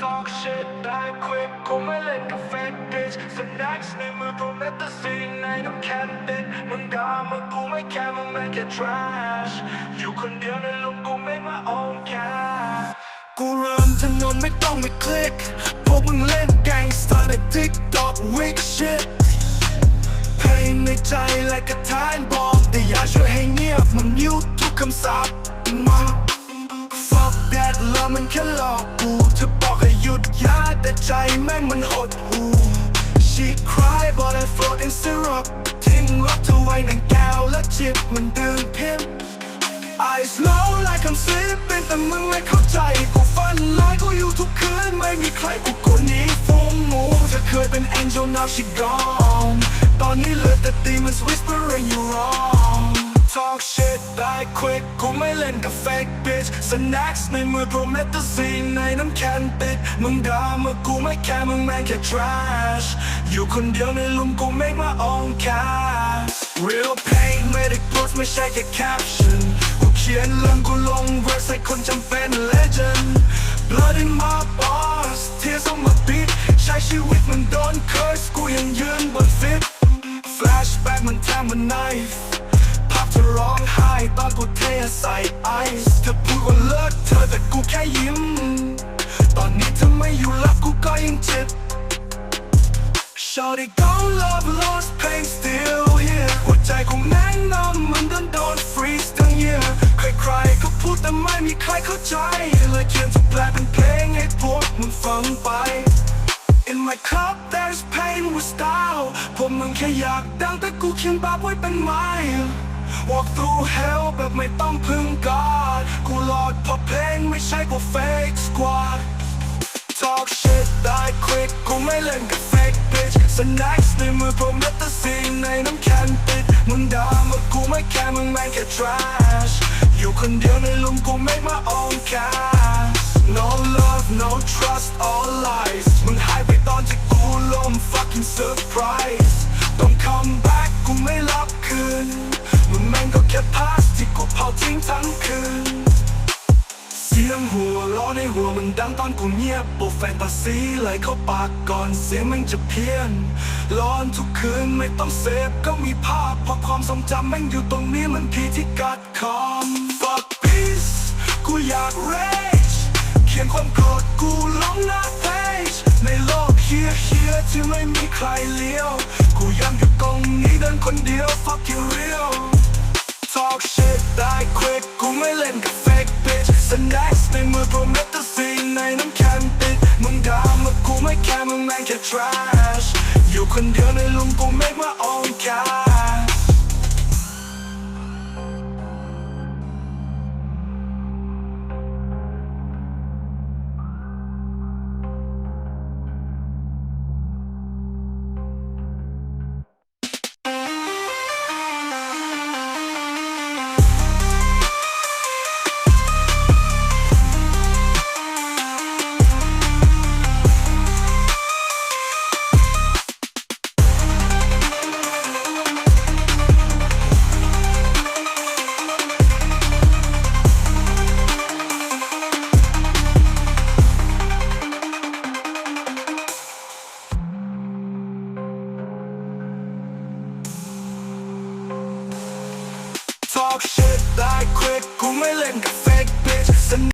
Talk shit ได้ quick คงไม่เล่นกับ fake bitch Snacks ในมือพวกนัตตซีนในน้ำแคนติดมึงด่ามากูไม่แคร์มึงแม่งแค่ trash อยู่คนเดียวในลุมกูไม่มา own cash กูเริ่มถนนไม่ต้องไม่คลิก พวกมึงเล่นแกงสไตร์ใน TikTok weak shit เพลงในใจและกระทานบอกแต่อย่าช่วยให้เงียบมันมิวทุกคำสาปมา Fuck that แล้วมันแค่หลอกกู ใจแม่งมันหดหู She cry but I float in syrup ทิ้งรักเธอไว้ในแก้วและจิบมันดื่มพิม I slow like I'm sleeping แต่มึงไม่เข้าใจกูฝันร้ายกูอยู่ทุกคืนไม่มีใครกูกูนี้ฟุ้งงูเธอเคยเป็น angel now she gone ตอนนี้เหลือแต่ demons whispering you wrong Talk shit ได้ quick กูไม่เล่นกับ fake bitch Snacks ในมือ promethazine ในน้ำแคนติดมึงด่ามากูไม่แคร์มึงแม่งแค่ trash อยู่คนเดียวในลุมกูไม่มา own cash Real pain ไม่ได้ post ไม่ใช่แค่ caption กูเขียนเรื่องกูลง verse ให้คนจำเป็น legend Blood in my bars tears on my beat ใช้ชีวิตมันโดน curse กูยังยืนบน fit Flashback มันแทงมัน knife อนกูเทใส่ไอซ์เธอพูดว่าเลิกเธอแต่กูแค่ยิ้ม ตอนนี้เธอไม่อยู่แล้วกูก็ยังเจ็บ Shawty don't love lost pain still here หัวใจของแม่นอนเหมันโดนโดน freeze ตั้ง year ใครๆก็พูดแต่ไม่มีใครเข้าใจเลยเขียนจะแปลเป็นเพลงให้พวกมึงฟังไป In my cup there's pain with style พวกมึงแค่อยากดังแต่กูเขียนบาปไว้เป็นไม้ Walk through hell แบบไม่ต้องพึ่งการกูหลอดเพราะเพลงไม่ใช่พวก fake squad Talk shit ได้ quick กูไม่เล่นกับ fake bitch Snacks ในมือผมนัตตซีนในน้ำแข็งติดมึงด่ามากูไม่แคร์มึงแม่งแค่ trash อยู่คนเดียวในลุมกูไม่มา own cash อในหัวมันดังตอนกูเงียบโปรแฟนตาซีไหลเข้าปากก่อนเสียงมันจะเพี้ยนร้อนทุกคืนไม่ต้องเสพก็มีภาพเพราะความทรงจำแม่งอยู่ตรงนี้มันพีที่กัดคอม Fuck peace กูอยาก rage เขียนความโกรธกูลงหน้า page ในโลกเฮียเฮียที่ไม่มีใครเลี้ยว กูยังอยู่ เมื่อ promethazine ในน้ำแข็งติดมึงด่ามากูไม่แคร์มึงแม่งแค่ trash อยู่คนเดียวในลุมกูไม่มา talk shit die quick กูไม่เล่นกับ